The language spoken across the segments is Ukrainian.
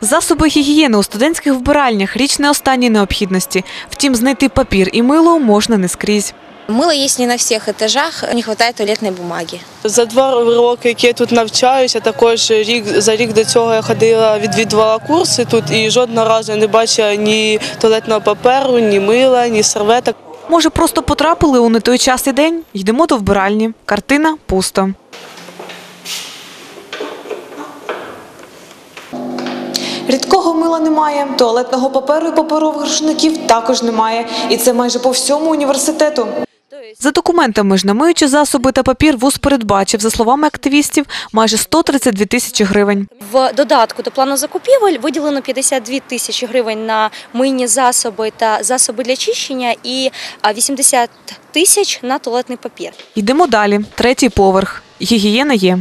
Засоби гігієни у студентських вбиральнях річ не останньої необхідності. Втім, знайти папір і мило можна не скрізь. Мыло есть не на всех этажах, не хватает туалетной бумаги. За два роки, які я тут навчаюся, також рік за рік до цього я ходила, відвідувала курси тут і жодного разу не бачила ні туалетного паперу, ні мила, ні серветок. Може, просто потрапили у не той час і день? Йдемо до вбиральні. Картина пусто. Мила немає, туалетного паперу і паперових рушників також немає. І це майже по всьому університету. За документами ж на миючі засоби та папір ВУЗ передбачив, за словами активістів, майже 132 тисячі гривень. В додатку до плану закупівель виділено 52 тисячі гривень на мийні засоби та засоби для чищення і 80 тисяч на туалетний папір. Йдемо далі. Третій поверх. Гігієна є.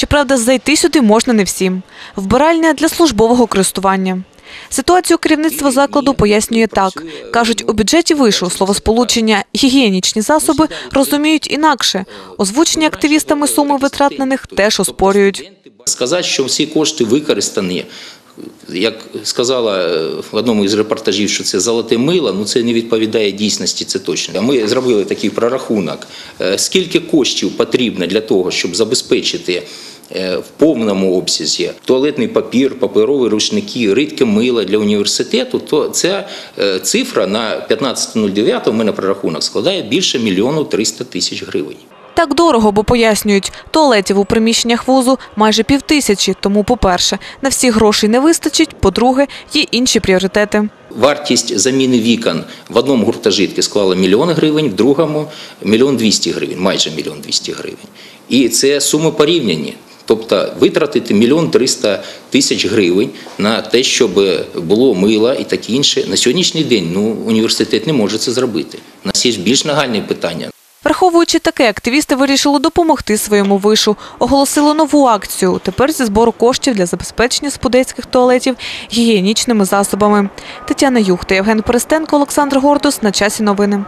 Щоправда, зайти сюди можна не всім. Вбиральня для службового користування. Ситуацію керівництво закладу пояснює так. Кажуть, у бюджеті вишу словосполучення «гігієнічні засоби» розуміють інакше. Озвучені активістами суми витрат на них теж оспорюють. Сказати, що всі кошти використані, як сказала е, в одному із репортажів, що це золоте мило, ну це не відповідає дійсності, це точно. Ми зробили такий прорахунок, е, скільки коштів потрібно для того, щоб забезпечити е, в повному обсязі туалетний папір, паперові рушники, рідке мило для університету, то ця цифра на 15.09 у мене прорахунок складає більше мільйону 300 тисяч гривень. Так дорого, бо пояснюють, туалетів у приміщеннях вузу майже півтисячі, тому, по-перше, на всі грошей не вистачить, по-друге, є інші пріоритети. Вартість заміни вікон в одному гуртожитку склала мільйон гривень, в другому мільйон двісті гривень, майже мільйон двісті гривень. І це суми порівняні. Тобто витратити мільйон триста тисяч гривень на те, щоб було мило і таке інше. На сьогоднішній день ну, університет не може це зробити. У нас є більш нагальні питання. Враховуючи таке, активісти вирішили допомогти своєму вишу. Оголосили нову акцію. Тепер зі збору коштів для забезпечення спудецьких туалетів гігієнічними засобами. Тетяна Юхта, Євген Перестенко, Олександр Гордус. На часі новини.